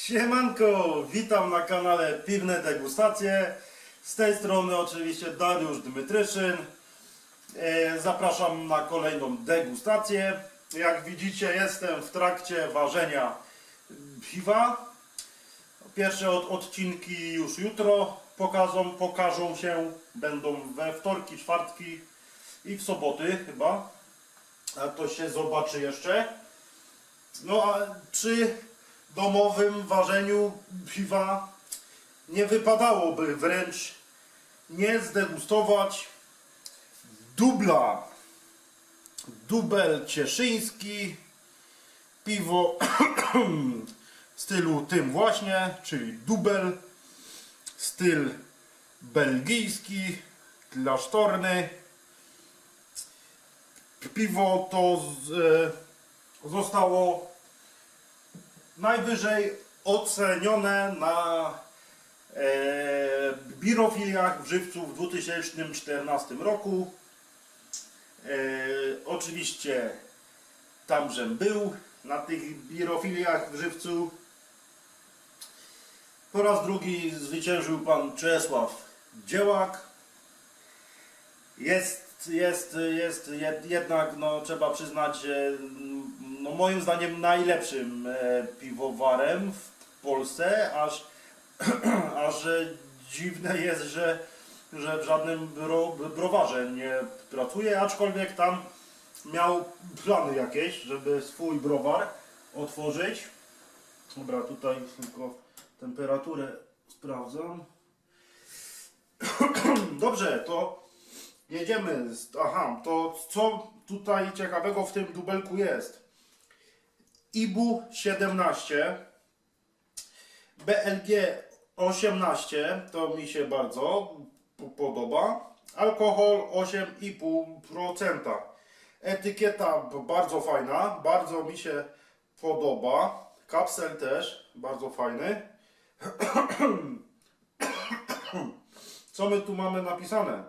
Siemanko, witam na kanale Piwne Degustacje. Z tej strony oczywiście Dariusz Dmytryszyn. E, Zapraszam na kolejną degustację. Jak widzicie jestem w trakcie ważenia piwa. Pierwsze od, odcinki już jutro pokażą, pokażą się. Będą we wtorki, czwartki i w soboty chyba. A to się zobaczy jeszcze. No a przy domowym ważeniu piwa nie wypadałoby wręcz nie zdegustować dubla. Dubel cieszyński, piwo stylu tym właśnie, czyli dubel, styl belgijski, klasztorny. Piwo to z, e, zostało najwyżej ocenione na e, birofiliach w Żywcu w 2014 roku. E, oczywiście tamżem był na tych birofiliach w Żywcu. Po raz drugi zwyciężył pan Czesław Dziełak. Jest, jest, jest jed- jednak, no, trzeba przyznać, no, moim zdaniem najlepszym e, piwowarem w Polsce, aż, aż e, dziwne jest, że, że w żadnym bro, browarze nie pracuje, aczkolwiek tam miał plany jakieś, żeby swój browar otworzyć. Dobra, tutaj tylko temperaturę sprawdzam. Dobrze, to jedziemy. Aha, to co tutaj ciekawego w tym dubelku jest? IBU 17, BLG 18, to mi się bardzo podoba. Alkohol 8,5%. Etykieta bardzo fajna, bardzo mi się podoba. Kapsel też bardzo fajny. Co my tu mamy napisane?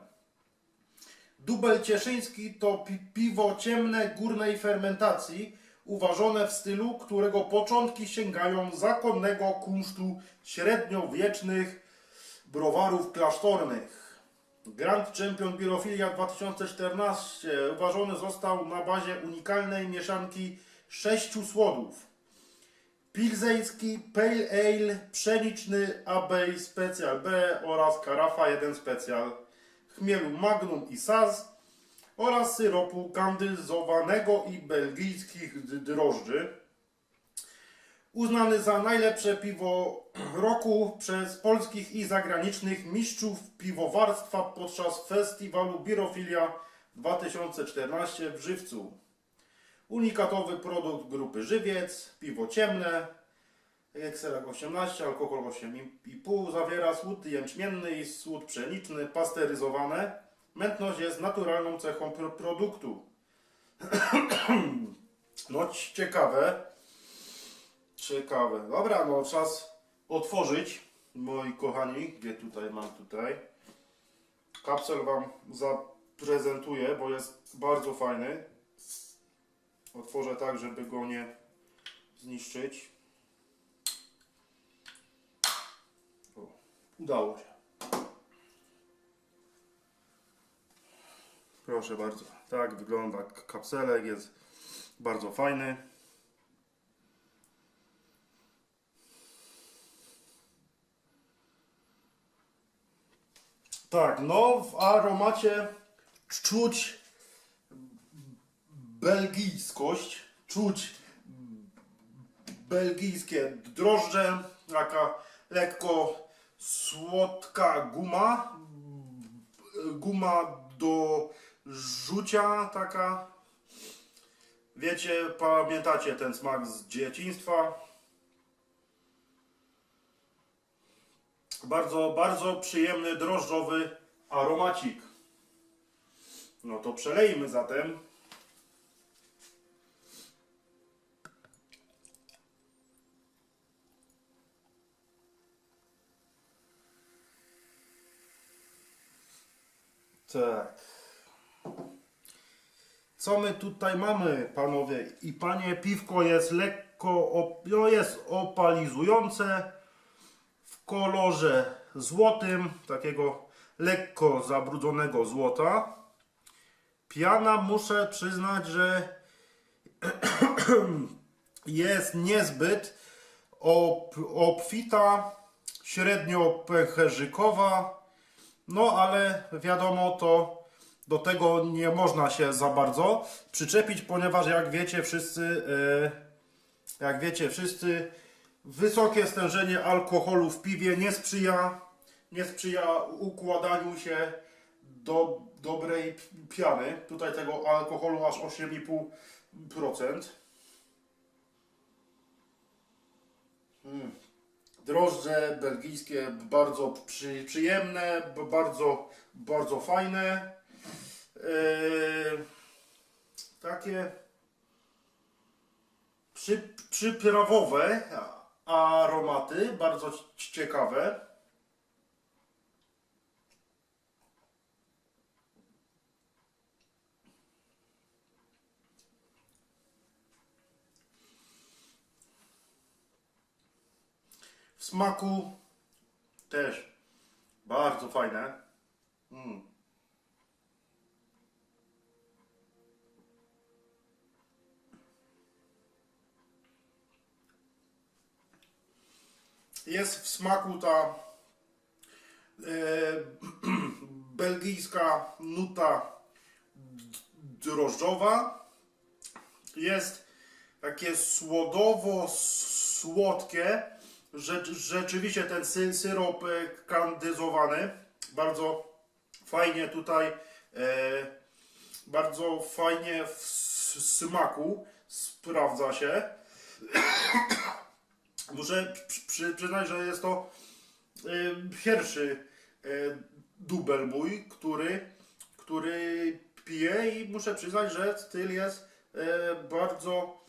Dubel cieszyński to pi piwo ciemne górnej fermentacji, uważone w stylu, którego początki sięgają zakonnego kunsztu średniowiecznych browarów klasztornych. Grand Champion Birofilia 2014 uważany został na bazie unikalnej mieszanki sześciu słodów. Pilzeński Pale Ale Pszeniczny Abbey Special B oraz Karafa 1 Special chmielu Magnum i Saz oraz syropu kandyzowanego i belgijskich drożdży. Uznany za najlepsze piwo roku przez polskich i zagranicznych mistrzów piwowarstwa podczas festiwalu Birofilia 2014 w Żywcu. Unikatowy produkt grupy Żywiec, piwo ciemne, Ekselak 18, alkohol 8,5, zawiera słód jęczmienny i słód pszeniczny, pasteryzowane. Mętność jest naturalną cechą pro produktu. No ciekawe. Ciekawe. Dobra, no czas otworzyć, moi kochani. Gdzie tutaj mam tutaj? Kapsel Wam zaprezentuję, bo jest bardzo fajny. Otworzę tak, żeby go nie zniszczyć. O, udało się. Proszę bardzo. Tak wygląda kapselek. Jest bardzo fajny. Tak, no w aromacie czuć belgijskość, czuć belgijskie drożdże, taka lekko słodka guma, guma do rzucia taka. Wiecie, pamiętacie ten smak z dzieciństwa. Bardzo, bardzo przyjemny drożdżowy aromacik. No to przelejmy zatem. Tak. Co my tutaj mamy, panowie i panie? Piwko jest lekko op, no jest opalizujące w kolorze złotym, takiego lekko zabrudzonego złota. Piana muszę przyznać, że jest niezbyt ob, obfita, średnio pęcherzykowa, no ale wiadomo to do tego nie można się za bardzo przyczepić, ponieważ jak wiecie wszyscy, e, jak wiecie wszyscy, wysokie stężenie alkoholu w piwie nie sprzyja, nie sprzyja układaniu się do dobrej piany. Tutaj tego alkoholu aż 8,5%. Mm. Drożdże belgijskie bardzo przy, przyjemne, bardzo, bardzo fajne. Yy, takie przy, przyprawowe aromaty, bardzo ciekawe. W smaku też bardzo fajne. Mm. Jest w smaku ta e, belgijska nuta drożdżowa. Jest takie słodowo-słodkie. Rzecz, rzeczywiście ten sy, syrop e, kandyzowany bardzo fajnie tutaj, e, bardzo fajnie w smaku sprawdza się. Muszę przy, przy, przyznać, że jest to e, pierwszy e, dubel mój, który, który piję i muszę przyznać, że styl jest e, bardzo,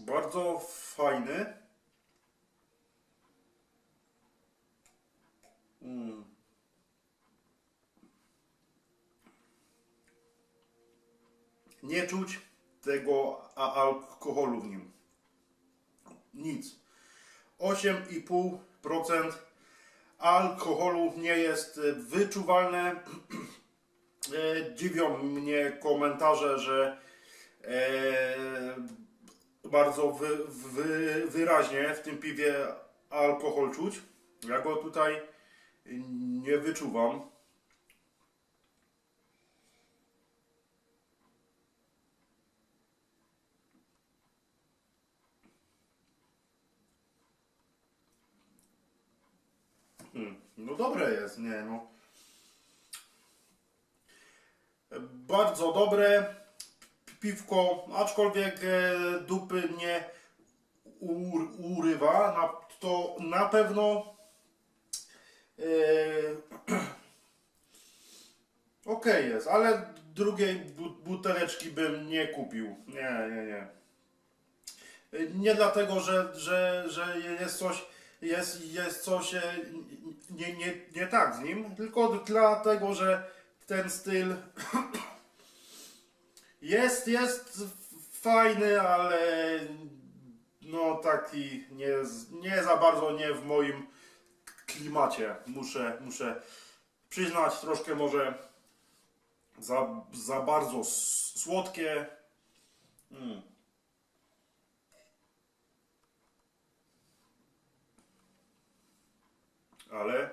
bardzo fajny. Mm. Nie czuć tego alkoholu w nim. Nic. 8,5% alkoholu nie jest e, wyczuwalne. E, Dziwią mnie komentarze, że e, bardzo wy, wy, wyraźnie w tym piwie alkohol czuć. Ja go tutaj nie wyczuwam. Hmm, No dobre jest, nie no. Bardzo dobre piwko, aczkolwiek e, dupy nie ur, urywa. To na pewno e, Okej jest, ale drugiej bu- buteleczki bym nie kupił. Nie, nie, nie. Nie dlatego, że, że, że jest coś, jest, jest coś e, nie, nie, nie tak z nim, tylko dlatego, że ten styl jest, jest fajny, ale no taki nie, nie za bardzo nie w moim klimacie. Muszę, muszę przyznać troszkę może za, za bardzo słodkie. Mm. Ale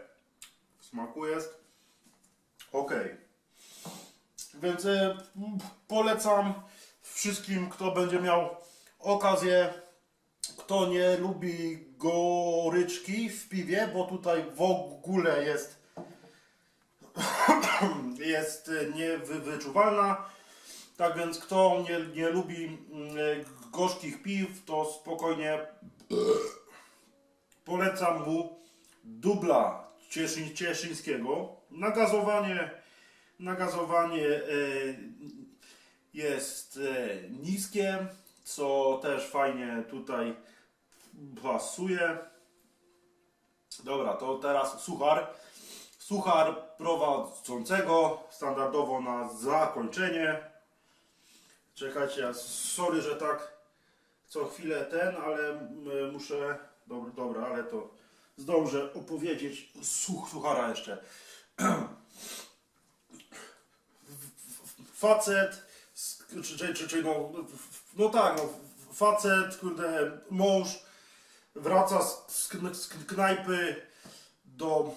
w smaku jest ok. Więc m, polecam wszystkim, kto będzie miał okazję, kto nie lubi goryczki w piwie, bo tutaj w ogóle jest jest niewyczuwalna. Tak więc kto nie, nie lubi gorzkich piw, to spokojnie polecam mu dubla Cieszyn, cieszyńskiego. Nagazowanie, nagazowanie e, jest e, niskie, co też fajnie tutaj pasuje. Dobra, to teraz suchar. Suchar prowadzącego, standardowo na zakończenie. Czekajcie, sorry, że tak co chwilę ten, ale mm, muszę, dobra, dobra, ale to zdążę opowiedzieć słuch, suchara jeszcze. Facet, czy, czy, czy, czy no, no tak, no, facet, kurde, mąż wraca z, z knajpy do,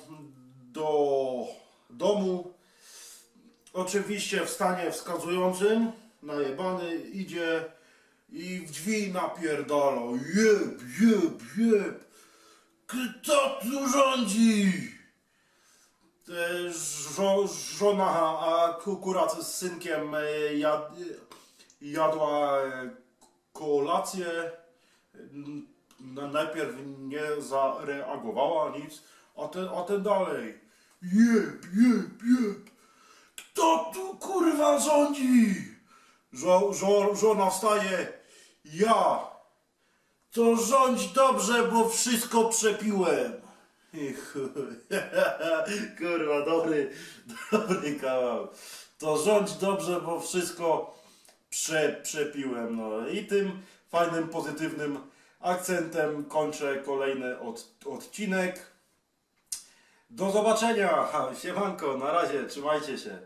do domu, oczywiście w stanie wskazującym, najebany, idzie i w drzwi napierdala, jeb, jeb, jeb, kto tu rządzi? E, Żo, żona, a kukurat z synkiem e, jad, jadła e, kolację. Najpierw nie zareagowała nic, a ten, a ten dalej. Jeb, jeb, jeb. Kto tu kurwa rządzi? Żo, żo, żona wstaje. Ja. To rządź dobrze, bo wszystko przepiłem. Kurwa, dobry, dobry kawał. To rządź dobrze, bo wszystko prze, przepiłem. No i tym fajnym, pozytywnym akcentem kończę kolejny od, odcinek. Do zobaczenia. Siemanko, na razie, trzymajcie się.